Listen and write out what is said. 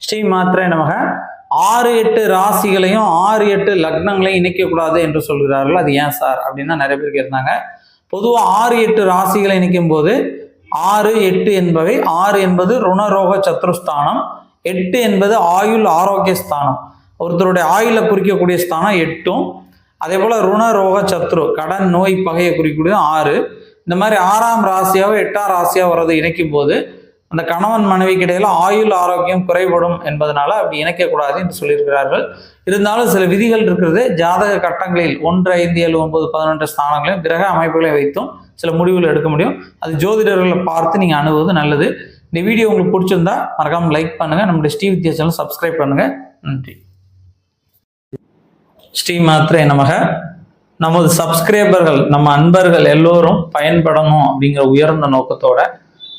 ஸ்ரீ மாத்திரை நமக. ஆறு எட்டு ராசிகளையும் ஆறு எட்டு லக்னங்களையும் இணைக்கக்கூடாது என்று சொல்கிறார்கள். அது ஏன் சார்? அப்படின்னா நிறைய பேர் கேட்டாங்க பொதுவாக ஆறு எட்டு ராசிகளை இணைக்கும் போது ஆறு எட்டு என்பவை ஆறு என்பது ருணரோக சத்ருஸ்தானம் எட்டு என்பது ஆயுள் ஆரோக்கிய ஸ்தானம். ஒருத்தருடைய ஆயுளை குறிக்கக்கூடிய ஸ்தானம் எட்டும். அதே போல் ருணரோக சத்ரு கடன் நோய் பகையை குறிக்கக்கூடிய ஆறு. இந்த மாதிரி ஆறாம் ராசியாவோ எட்டாம் ராசியாக வர்றது இணைக்கும் போது அந்த கணவன் மனைவிக்கு இடையில ஆயுள் ஆரோக்கியம் குறைபடும் என்பதனால அப்படி இணைக்கக்கூடாது என்று சொல்லியிருக்கிறார்கள். இருந்தாலும் சில விதிகள் இருக்கிறது. ஜாதக கட்டங்களில் ஒன்று ஐந்து ஏழு ஒன்பது பதினொன்று ஸ்தானங்களையும் கிரக அமைப்புகளை வைத்தும் சில முடிவுகள் எடுக்க முடியும். அது ஜோதிடர்களை பார்த்து நீங்கள் அணுகுவது நல்லது. இந்த வீடியோ உங்களுக்கு பிடிச்சிருந்தா மறக்காம லைக் பண்ணுங்க. நம்முடைய ஸ்ரீ வித்யா சேனல் சப்ஸ்கிரைப் பண்ணுங்க. நன்றி. ஸ்ரீ மாத்திரை நமக. நமது சப்ஸ்கிரைபர்கள் நம்ம அன்பர்கள் எல்லோரும் பயன்படணும் அப்படிங்கிற உயர்ந்த நோக்கத்தோட